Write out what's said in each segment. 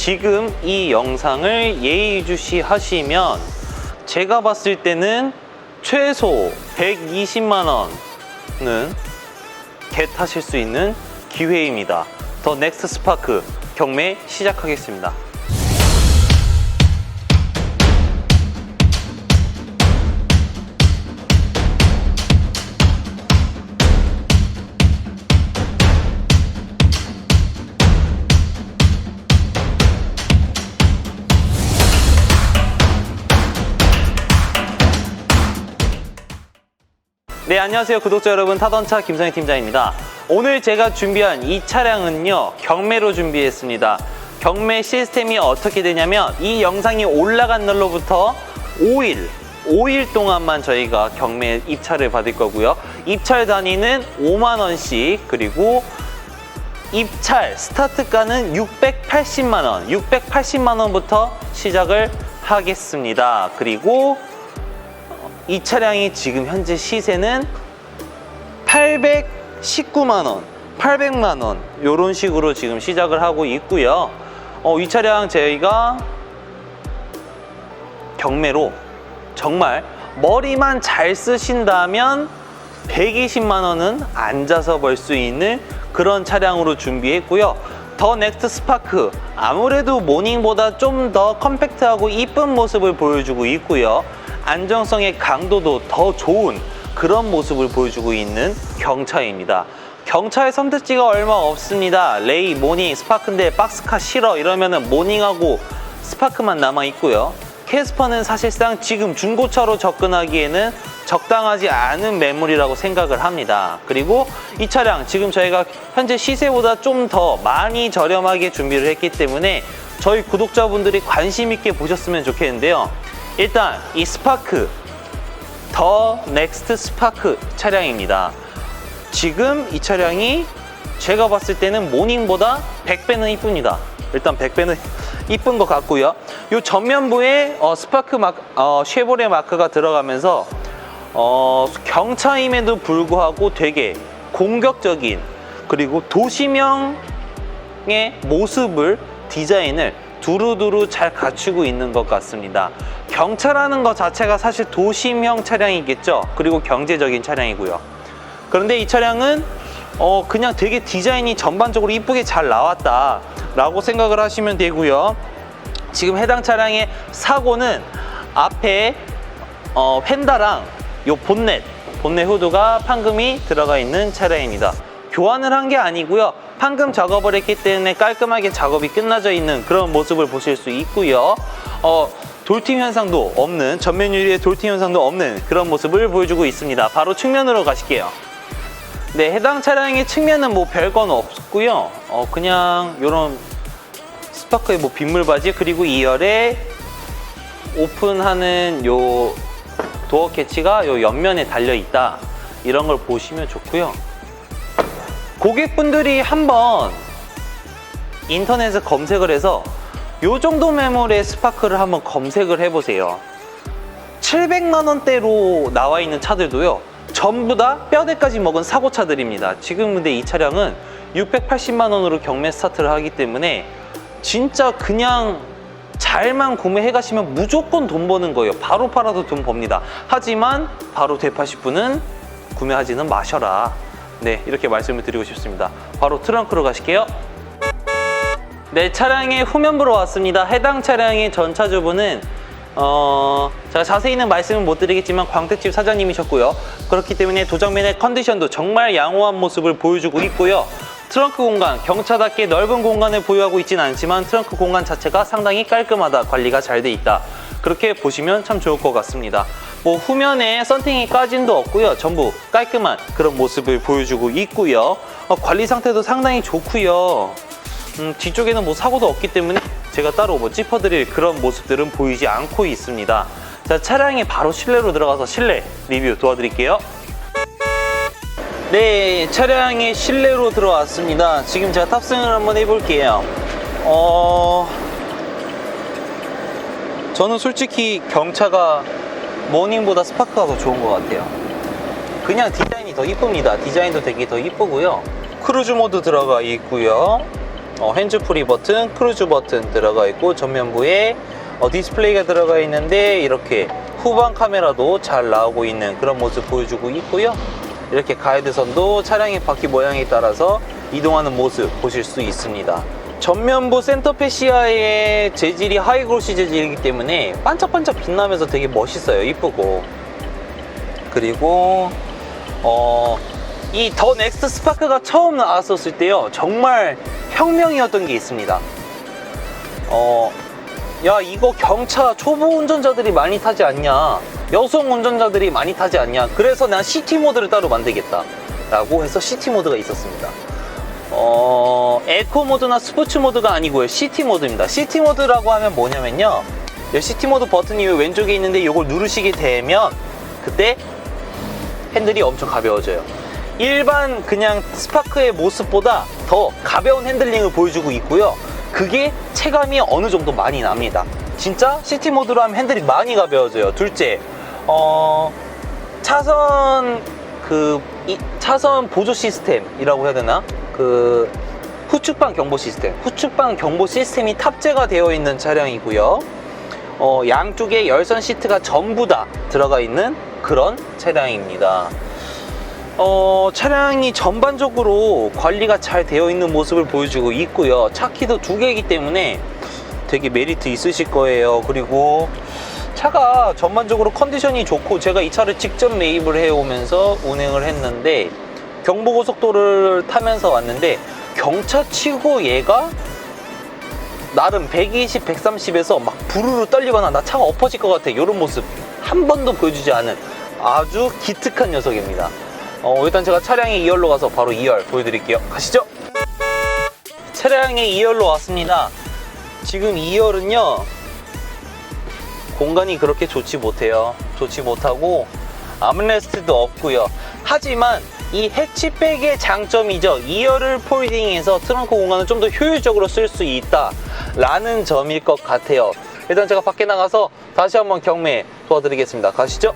지금 이 영상을 예의주시 하시면 제가 봤을 때는 최소 120만 원은 겟하실 수 있는 기회입니다. 더 넥스트 스파크 경매 시작하겠습니다. 안녕하세요. 구독자 여러분. 타던차 김성희 팀장입니다. 오늘 제가 준비한 이 차량은요, 경매로 준비했습니다. 경매 시스템이 어떻게 되냐면, 이 영상이 올라간 날로부터 5일, 5일 동안만 저희가 경매 입찰을 받을 거고요. 입찰 단위는 5만원씩, 그리고 입찰 스타트가는 680만 원, 680만 원부터 시작을 하겠습니다. 그리고 이 차량이 지금 현재 시세는 819만 원, 800만 원 이런 식으로 지금 시작을 하고 있고요. 어, 이 차량 저희가 경매로 정말 머리만 잘 쓰신다면 120만 원은 앉아서 벌 수 있는 그런 차량으로 준비했고요. 더 넥스트 스파크 아무래도 모닝보다 좀 더 컴팩트하고 이쁜 모습을 보여주고 있고요. 안정성의 강도도 더 좋은 그런 모습을 보여주고 있는 경차입니다. 경차의 선택지가 얼마 없습니다. 레이, 모닝, 스파크인데 박스카 싫어 이러면은 모닝하고 스파크만 남아 있고요. 캐스퍼는 사실상 지금 중고차로 접근하기에는 적당하지 않은 매물이라고 생각을 합니다. 그리고 이 차량 지금 저희가 현재 시세보다 좀 더 많이 저렴하게 준비를 했기 때문에 저희 구독자분들이 관심 있게 보셨으면 좋겠는데요. 일단 이 스파크 더 넥스트 스파크 차량입니다. 지금 이 차량이 제가 봤을 때는 모닝보다 100배는 이쁩니다. 일단 100배는 이쁜 것 같고요. 이 전면부에 어, 스파크 마크, 어, 쉐보레 마크가 들어가면서 어, 경차임에도 불구하고 되게 공격적인 그리고 도시명의 모습을 디자인을 두루두루 잘 갖추고 있는 것 같습니다. 경차라는 것 자체가 사실 도심형 차량이겠죠. 그리고 경제적인 차량이고요. 그런데 이 차량은 어, 그냥 되게 디자인이 전반적으로 이쁘게 잘 나왔다 라고 생각을 하시면 되고요. 지금 해당 차량의 사고는 앞에 어, 펜다랑 요 본넷, 본넷 후드가 판금이 들어가 있는 차량입니다. 교환을 한 게 아니고요. 판금 작업을 했기 때문에 깔끔하게 작업이 끝나져 있는 그런 모습을 보실 수 있고요. 어, 돌팀 현상도 없는 전면 유리에 돌팀 현상도 없는 그런 모습을 보여주고 있습니다. 바로 측면으로 가실게요. 네, 해당 차량의 측면은 뭐 별건 없고요. 어, 그냥 요런 스파크의 뭐 빗물 바지 그리고 2열에 오픈하는 요 도어 캐치가 요 옆면에 달려 있다. 이런 걸 보시면 좋고요. 고객분들이 한번 인터넷에 검색을 해서 요 정도 매물의 스파크를 한번 검색을 해보세요. 700만 원대로 나와 있는 차들도요. 전부 다 뼈대까지 먹은 사고차들입니다. 지금 근데 이 차량은 680만 원으로 경매 스타트를 하기 때문에 진짜 그냥 잘만 구매해 가시면 무조건 돈 버는 거예요. 바로 팔아도 돈 법니다. 하지만 바로 되파실 분은 구매하지는 마셔라. 네, 이렇게 말씀을 드리고 싶습니다. 바로 트렁크로 가실게요. 네, 차량의 후면부로 왔습니다. 해당 차량의 전차주분은 어, 제가 자세히는 말씀을 못 드리겠지만 광택집 사장님이셨고요. 그렇기 때문에 도장면의 컨디션도 정말 양호한 모습을 보여주고 있고요. 트렁크 공간, 경차답게 넓은 공간을 보유하고 있지는 않지만 트렁크 공간 자체가 상당히 깔끔하다, 관리가 잘 돼 있다. 그렇게 보시면 참 좋을 것 같습니다. 뭐 후면에 썬팅이 까짐도 없고요. 전부 깔끔한 그런 모습을 보여주고 있고요. 어, 관리 상태도 상당히 좋고요. 음, 뒤쪽에는 뭐 사고도 없기 때문에 제가 따로 뭐 짚어드릴 그런 모습들은 보이지 않고 있습니다. 자, 차량에 바로 실내로 들어가서 실내 리뷰 도와드릴게요. 네, 차량의 실내로 들어왔습니다. 지금 제가 탑승을 한번 해볼게요. 어, 저는 솔직히 경차가 모닝보다 스파크가 더 좋은 것 같아요. 그냥 디자인이 더 이쁩니다. 디자인도 되게 더 이쁘고요. 크루즈 모드 들어가 있고요. 어, 핸즈프리 버튼, 크루즈 버튼 들어가 있고 전면부에 어, 디스플레이가 들어가 있는데 이렇게 후방 카메라도 잘 나오고 있는 그런 모습 보여주고 있고요. 이렇게 가이드선도 차량의 바퀴 모양에 따라서 이동하는 모습 보실 수 있습니다. 전면부 센터페시아의 재질이 하이그로시 재질이기 때문에 반짝반짝 빛나면서 되게 멋있어요. 이쁘고. 그리고 어, 이 더 넥스트 스파크가 처음 나왔었을 때요. 정말 혁명이었던 게 있습니다. 어, 야, 이거 경차 초보 운전자들이 많이 타지 않냐? 여성 운전자들이 많이 타지 않냐? 그래서 난 시티 모드를 따로 만들겠다. 라고 해서 시티 모드가 있었습니다. 어, 에코 모드나 스포츠 모드가 아니고요. 시티 모드입니다. 시티 모드라고 하면 뭐냐면요. 이 시티 모드 버튼이 왼쪽에 있는데 이걸 누르시게 되면 그때 핸들이 엄청 가벼워져요. 일반 그냥 스파크의 모습보다 더 가벼운 핸들링을 보여주고 있고요. 그게 체감이 어느 정도 많이 납니다. 진짜 시티 모드로 하면 핸들이 많이 가벼워져요. 둘째, 어, 차선 그 이- 차선 보조 시스템이라고 해야 되나? 그 후측방 경보 시스템, 후측방 경보 시스템이 탑재가 되어 있는 차량이고요. 어, 양쪽에 열선 시트가 전부 다 들어가 있는 그런 차량입니다. 어, 차량이 전반적으로 관리가 잘 되어 있는 모습을 보여주고 있고요. 차 키도 두 개이기 때문에 되게 메리트 있으실 거예요. 그리고 차가 전반적으로 컨디션이 좋고 제가 이 차를 직접 매입을 해오면서 운행을 했는데 경부고속도로를 타면서 왔는데 경차 치고 얘가 나름 120, 130에서 막 부르르 떨리거나 나 차가 엎어질 것 같아 이런 모습 한 번도 보여주지 않은 아주 기특한 녀석입니다. 어, 일단 제가 차량에 2열로 가서 바로 2열 보여드릴게요. 가시죠. 차량에 2열로 왔습니다. 지금 2열은요 공간이 그렇게 좋지 못해요. 좋지 못하고 암레스트도 없고요. 하지만 이 해치백의 장점이죠. 2열을 폴딩해서 트렁크 공간을 좀 더 효율적으로 쓸 수 있다라는 점일 것 같아요. 일단 제가 밖에 나가서 다시 한번 경매 도와드리겠습니다. 가시죠.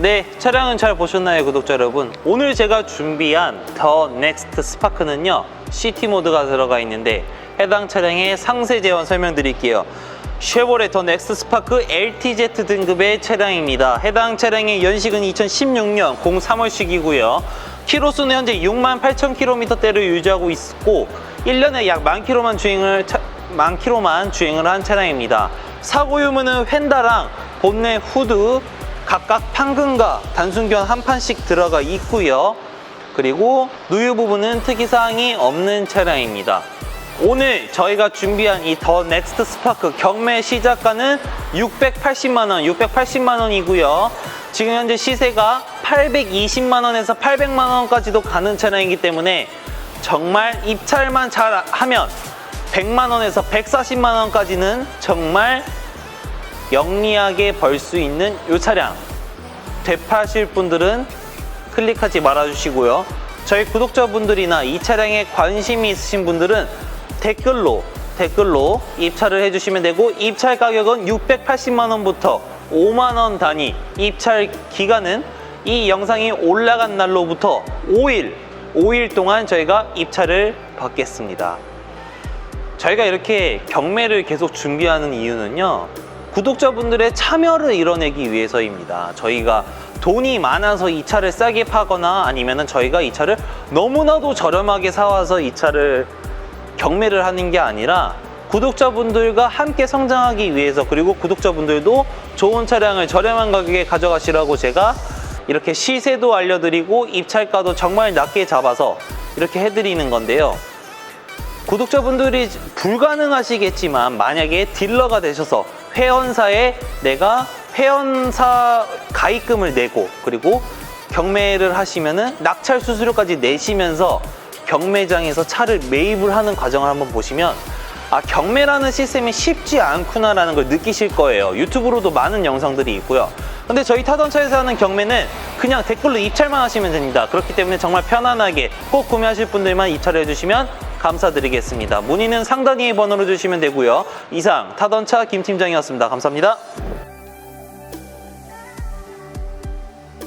네, 차량은 잘 보셨나요, 구독자 여러분? 오늘 제가 준비한 더 넥스트 스파크는요, 시티 모드가 들어가 있는데 해당 차량의 상세 제원 설명드릴게요. 쉐보레 더 넥스트 스파크 LTZ 등급의 차량입니다. 해당 차량의 연식은 2016년 03월식이고요. 키로수는 현재 6만 8천 킬로미터대를 유지하고 있고 1년에 약 만 킬로만 주행을 차- 만 킬로만 주행을 한 차량입니다. 사고 유무는 휀다랑 본넷 후드 각각 판금과 단순견 한 판씩 들어가 있고요. 그리고 누유 부분은 특이사항이 없는 차량입니다. 오늘 저희가 준비한 이 더 넥스트 스파크 경매 시작가는 680만원, 680만원이고요. 지금 현재 시세가 820만원에서 800만원까지도 가는 차량이기 때문에 정말 입찰만 잘 하면 100만원에서 140만원까지는 정말 영리하게 벌 수 있는 이 차량 되파실 분들은 클릭하지 말아주시고요. 저희 구독자분들이나 이 차량에 관심이 있으신 분들은 댓글로 댓글로 입찰을 해주시면 되고 입찰 가격은 680만 원부터 5만 원 단위 입찰 기간은 이 영상이 올라간 날로부터 5일 5일 동안 저희가 입찰을 받겠습니다. 저희가 이렇게 경매를 계속 준비하는 이유는요. 구독자분들의 참여를 이뤄내기 위해서입니다. 저희가 돈이 많아서 이 차를 싸게 파거나 아니면 저희가 이 차를 너무나도 저렴하게 사와서 이 차를 경매를 하는 게 아니라 구독자분들과 함께 성장하기 위해서 그리고 구독자분들도 좋은 차량을 저렴한 가격에 가져가시라고 제가 이렇게 시세도 알려드리고 입찰가도 정말 낮게 잡아서 이렇게 해드리는 건데요. 구독자분들이 불가능하시겠지만 만약에 딜러가 되셔서 회원사에 내가 회원사 가입금을 내고 그리고 경매를 하시면은 낙찰 수수료까지 내시면서 경매장에서 차를 매입을 하는 과정을 한번 보시면 아 경매라는 시스템이 쉽지 않구나라는 걸 느끼실 거예요. 유튜브로도 많은 영상들이 있고요. 근데 저희 타던 차에서 하는 경매는 그냥 댓글로 입찰만 하시면 됩니다. 그렇기 때문에 정말 편안하게 꼭 구매하실 분들만 입찰을 해주시면 감사드리겠습니다. 문의는 상단위의 번호로 주시면 되고요. 이상 타던 차 김 팀장이었습니다. 감사합니다